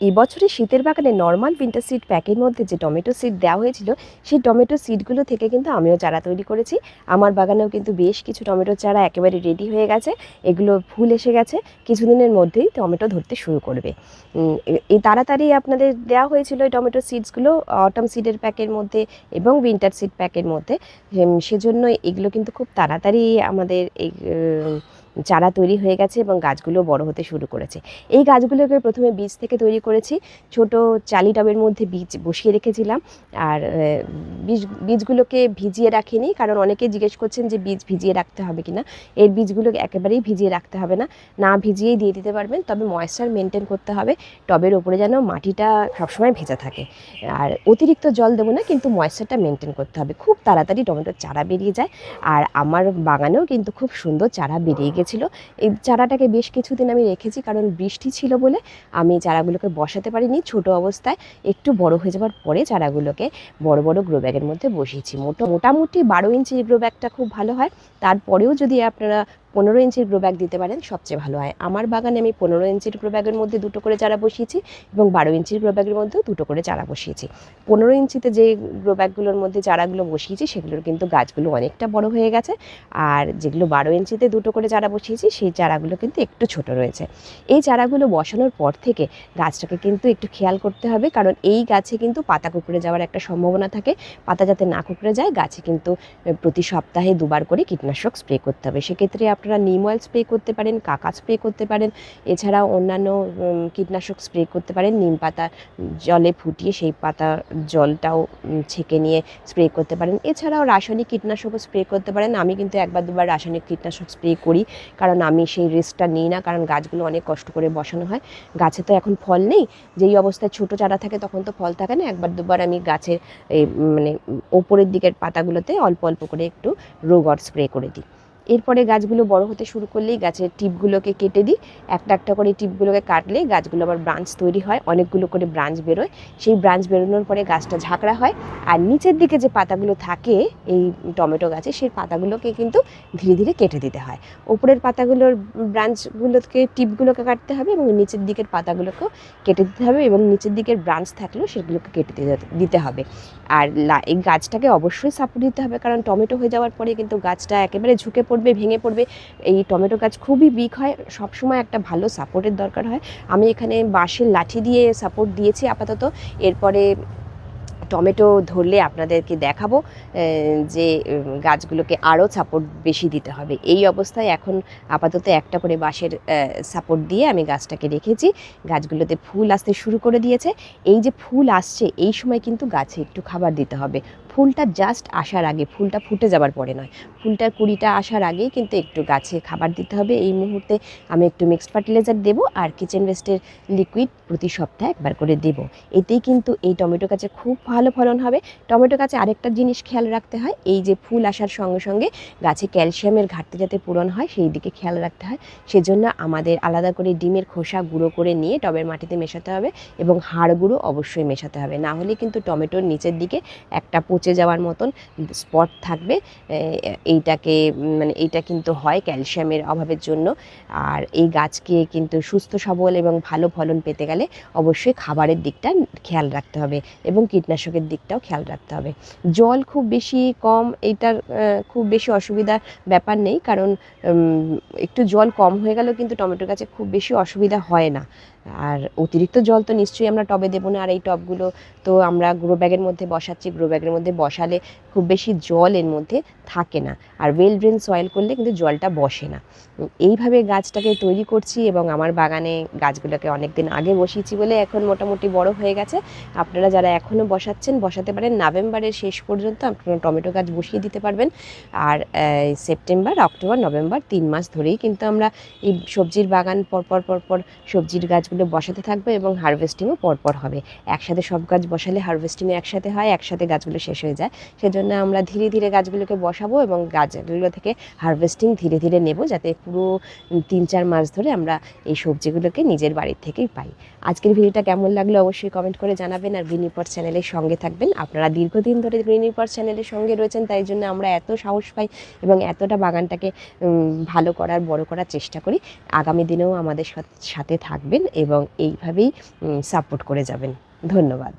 এবছরে শীতের বাগানে নর্মাল উইন্টার সিড প্যাকের মধ্যে যে টমেটো সিড দেওয়া হয়েছিল, সেই টমেটো সিডগুলো থেকে কিন্তু আমিও চারা তৈরি করেছি। আমার বাগানেও কিন্তু বেশ কিছু টমেটো চারা একেবারে রেডি হয়ে গেছে। এগুলো ফুল এসে গেছে। কিছুদিনের মধ্যেই টমেটো ধরতে শুরু করবে। এই তাড়াতাড়ি আপনাদের দেওয়া হয়েছিল এই টমেটো সিডসগুলো অটম সিডের প্যাকের মধ্যে এবং উইন্টার সিড প্যাকের মধ্যে। সেজন্য এগুলো কিন্তু খুব তাড়াতাড়ি আমাদের এই চারা তৈরি হয়ে গেছে এবং গাছগুলো বড় হতে শুরু করেছে। এই গাছগুলোকে প্রথমে বীজ থেকে তৈরি করেছি। ছোট চালি টবের মধ্যে বীজ বসিয়ে রেখেছিলাম। আর বীজ, বীজগুলোকে ভিজিয়ে রাখিনি, কারণ অনেকে জিজ্ঞেস করছেন যে বীজ ভিজিয়ে রাখতে হবে কিনা। এর বীজগুলোকে একেবারেই ভিজিয়ে রাখতে হবে না। না ভিজিয়েই দিয়ে দিতে পারবেন, তবে ময়েশ্চার মেনটেন করতে হবে। টবের ওপরে যেন মাটিটা সবসময় ভেজা থাকে। আর অতিরিক্ত জল দেবো না, কিন্তু ময়েশ্চারটা মেনটেন করতে হবে। খুব তাড়াতাড়ি টমেটোর চারা বেরিয়ে যায়। আর আমার বাগানেও কিন্তু খুব সুন্দর চারা বেরিয়ে গেছিল এই চারাটাকে বেশ কিছুদিন আমি রেখেছি কারণ বৃষ্টি ছিল বলে আমি চারাগুলোকে বসাতে পারিনি। ছোট অবস্থায় একটু বড় হয়ে যাওয়ার পরে চারাগুলোকে বড় বড় গ্রো ব্যাগের মধ্যে বসিয়েছি। মোটো, মোটামুটি বারো ইঞ্চি গ্রো ব্যাগটা খুব ভালো হয়। তারপরেও যদি আপনারা পনেরো ইঞ্চির গ্রো ব্যাগ দিতে পারেন, সবচেয়ে ভালো হয়। আমার বাগানে আমি পনেরো ইঞ্চির গ্রো ব্যাগের মধ্যে দুটো করে চারা বসিয়েছি এবং বারো ইঞ্চির গ্রো ব্যাগের মধ্যেও দুটো করে চারা বসিয়েছি। পনেরো ইঞ্চিতে যে গ্রো ব্যাগগুলোর মধ্যে চারাগুলো বসিয়েছি, সেগুলোর কিন্তু গাছগুলো অনেকটা বড় হয়ে গেছে। আর যেগুলো বারো ইঞ্চিতে দুটো করে চারা বসিয়েছি, সেই চারাগুলো কিন্তু একটু ছোট রয়েছে। এই চারাগুলো বসানোর পর থেকে গাছটাকে কিন্তু একটু খেয়াল করতে হবে, কারণ এই গাছে কিন্তু পাতা কুকড়ে যাওয়ার একটা সম্ভাবনা থাকে। পাতা যাতে না কুকড়ে যায়, গাছে কিন্তু প্রতি সপ্তাহে দুবার করে কীটনাশক স্প্রে করতে হবে। সেক্ষেত্রে আপনারা নিম অয়েল স্প্রে করতে পারেন, কাকা স্প্রে করতে পারেন, এছাড়াও অন্যান্য কীটনাশক স্প্রে করতে পারেন, নিম পাতা জলে ফুটিয়ে সেই পাতা জলটাও ছেঁকে নিয়ে স্প্রে করতে পারেন। এছাড়াও রাসায়নিক কীটনাশকও স্প্রে করতে পারেন। আমি কিন্তু একবার দুবার রাসায়নিক কীটনাশক স্প্রে করি, কারণ আমি সেই রিস্কটা নিই না, কারণ গাছগুলো অনেক কষ্ট করে বসানো হয়। গাছে তো এখন ফল নেই, যেই অবস্থায় ছোট চারা থাকে তখন তো ফল থাকে না। একবার দুবার আমি গাছের মানে ওপরের দিকের পাতাগুলোতে অল্প অল্প করে একটু রোগর স্প্রে করে দিই। এরপরে গাছগুলো বড় হতে শুরু করলেই গাছের টিপগুলোকে কেটে দিই। একটা একটা করে টিপগুলোকে কাটলে গাছগুলো আবার ব্রাঞ্চ তৈরি হয়, অনেকগুলো করে ব্রাঞ্চ বেরোয়। সেই ব্রাঞ্চ বেরোনোর পরে গাছটা ঝাঁকড়া হয়। আর নিচের দিকে যে পাতাগুলো থাকে, এই টমেটো গাছে, সেই পাতাগুলোকে কিন্তু ধীরে ধীরে কেটে দিতে হয়। ওপরের পাতাগুলোর ব্রাঞ্চগুলোকে, টিপগুলোকে কাটতে হবে এবং নিচের দিকের পাতাগুলোকেও কেটে দিতে হবে এবং নিচের দিকের ব্রাঞ্চ থাকলেও সেগুলোকে কেটে দিতে- হবে। আর এই গাছটাকে অবশ্যই সাপোর্ট দিতে হবে কারণ টমেটো হয়ে যাওয়ার পরে কিন্তু গাছটা একেবারে ঝুঁকে পড়বে, ভেঙে পড়বে। এই টমেটো গাছ খুবই উইক হয়, সবসময় একটা ভালো সাপোর্টের দরকার হয়। আমি এখানে বাঁশের লাঠি দিয়ে সাপোর্ট দিয়েছি আপাতত। এরপরে টমেটো ধরলে আপনাদেরকে দেখাবো যে গাছগুলোকে আরও সাপোর্ট বেশি দিতে হবে। এই অবস্থায় এখন আপাতত একটা করে বাঁশের সাপোর্ট দিয়ে আমি গাছটাকে রেখেছি। গাছগুলোতে ফুল আসতে শুরু করে দিয়েছে। এই যে ফুল আসছে, এই সময় কিন্তু গাছে একটু খাবার দিতে হবে। ফুলটা জাস্ট আসার আগে, ফুলটা ফুটে যাবার পরে নয়। ফুলটার কুড়িটা আসার আগেই কিন্তু একটু গাছে খাবার দিতে হবে। এই মুহূর্তে আমি একটু মিক্সড ফার্টিলাইজার দেবো আর কিচেন ওয়েস্টের লিকুইড প্রতি সপ্তাহে একবার করে দেবো। এতেই কিন্তু এই টমেটো গাছে খুব ভালো ফলন হবে। টমেটো গাছে আরেকটা জিনিস খেয়াল রাখতে হয়, এই যে ফুল আসার সঙ্গে সঙ্গে গাছে ক্যালসিয়ামের ঘাটতি যাতে পূরণ হয়, সেই দিকে খেয়াল রাখতে হয়। সেজন্য আমাদের আলাদা করে ডিমের খোসা গুঁড়ো করে নিয়ে টবের মাটিতে মেশাতে হবে এবং হাড় গুঁড়ো অবশ্যই মেশাতে হবে। না হলে কিন্তু টমেটোর নিচের দিকে একটা পচে যাওয়ার মতন স্পট থাকবে। এইটাকে মানে এইটা কিন্তু হয় ক্যালসিয়ামের অভাবের জন্য। আর এই গাছকে কিন্তু সুস্থ, সবল এবং ভালো ফলন পেতে গেলে অবশ্যই খাবারের দিকটা খেয়াল রাখতে হবে এবং কীটনাশকের দিকটাও খেয়াল রাখতে হবে। জল খুব বেশি কম, এইটার খুব বেশি অসুবিধার ব্যাপার নেই কারণ একটু জল কম হয়ে গেলেও কিন্তু টমেটো গাছে খুব বেশি অসুবিধা হয় না। আর অতিরিক্ত জল তো নিশ্চয়ই আমরা টবে দেবো না। আর এই টবগুলো তো আমরা গ্রো ব্যাগের মধ্যে বসাচ্ছি, গ্রো ব্যাগের মধ্যে বসালে খুব বেশি জল এর মধ্যে থাকে না। আর ওয়েল ড্রেন সয়েল করলে কিন্তু জলটা বসে না। এইভাবে গাছটাকে তৈরি করছি এবং আমার বাগানে গাছগুলোকে অনেক দিন আগে বসিয়েছি বলে এখন মোটামুটি বড় হয়ে গেছে। আপনারা যারা এখনও বসাচ্ছেন, বসাতে পারেন। নভেম্বরের শেষ পর্যন্ত আপনারা টমেটো গাছ বসিয়ে দিতে পারবেন। আর সেপ্টেম্বর, অক্টোবর, নভেম্বর তিন মাস ধরেই কিন্তু আমরা এই সবজির বাগান পরপর পরপর সবজির গাছগুলো বসাতে থাকব এবং হারভেস্টিংও পরপর হবে। একসাথে সব গাছ বসালে হারভেস্টিংও একসাথে হয়, একসাথে গাছগুলো শেষ হয়ে যায়। সেজন্য আমরা ধীরে ধীরে গাছগুলোকে বসাবো এবং গাছগুলো থেকে হারভেস্টিং ধীরে ধীরে নেব যাতে পুরো তিন চার মাস ধরে আমরা এই সবজিগুলোকে নিজের বাড়ির থেকেই পাই। আজকের ভিডিওটা কেমন লাগল অবশ্যই কমেন্ট করে জানাবেন আর গ্রিনিপট চ্যানেলের সঙ্গে থাকবেন। আপনারা দীর্ঘদিন ধরে গ্রিনিপট চ্যানেলের সঙ্গে রয়েছেন, তাই জন্য আমরা এত সাহস পাই এবং এতটা বাগানটাকে ভালো করার, বড় করার চেষ্টা করি। আগামী দিনেও আমাদের সাথ- থাকবেন এবং এইভাবেই সাপোর্ট করে যাবেন। ধন্যবাদ।